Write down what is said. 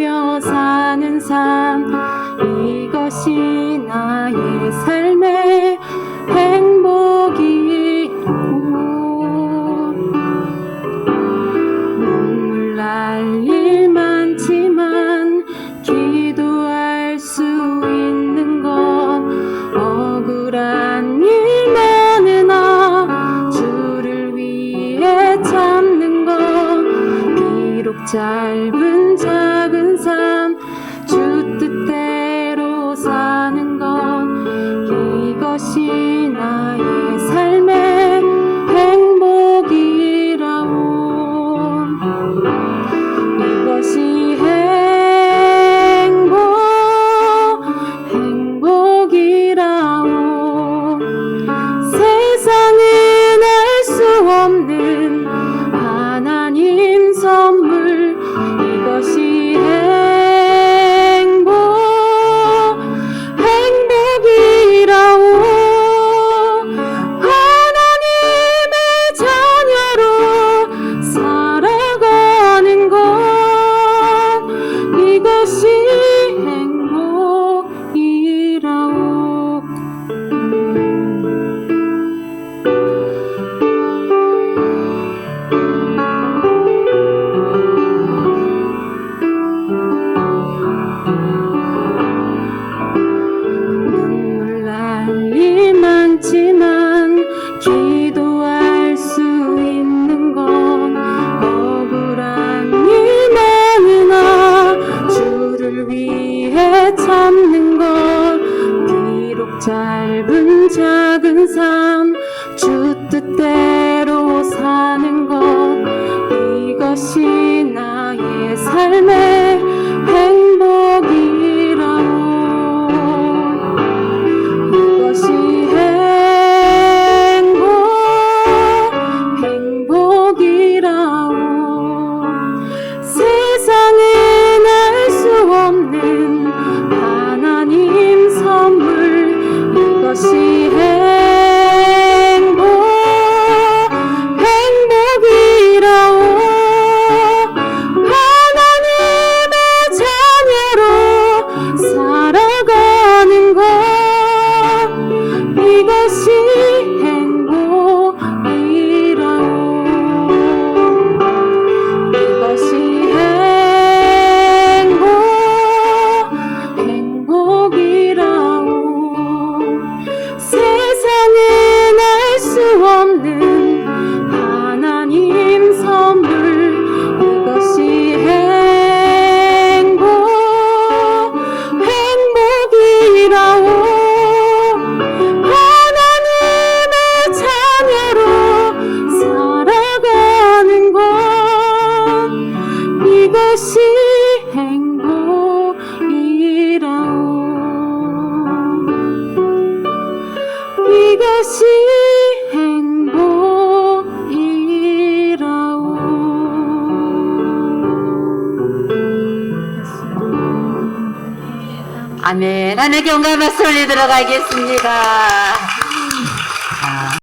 며 사는 삶 이것이 나의 삶의 행복이고. 눈물 날 일 많지만 기도할 수 있는 건 억울한 일 많으나 주를 위해 참는 건 비록 짧은 것이 나의 삶의 행복이라오. 이것이 행복 행복이라오. 세상은 알 수 없는 많지만 기도할 수 있는 건 억울한 일 많으나 주를 위해 참는 건 비록 짧은 작은 삶 주 뜻대로 사는 것. 이것이 나의 삶의 이 아멘. 하나님께 온갖 말씀 올리도록 하겠습니다.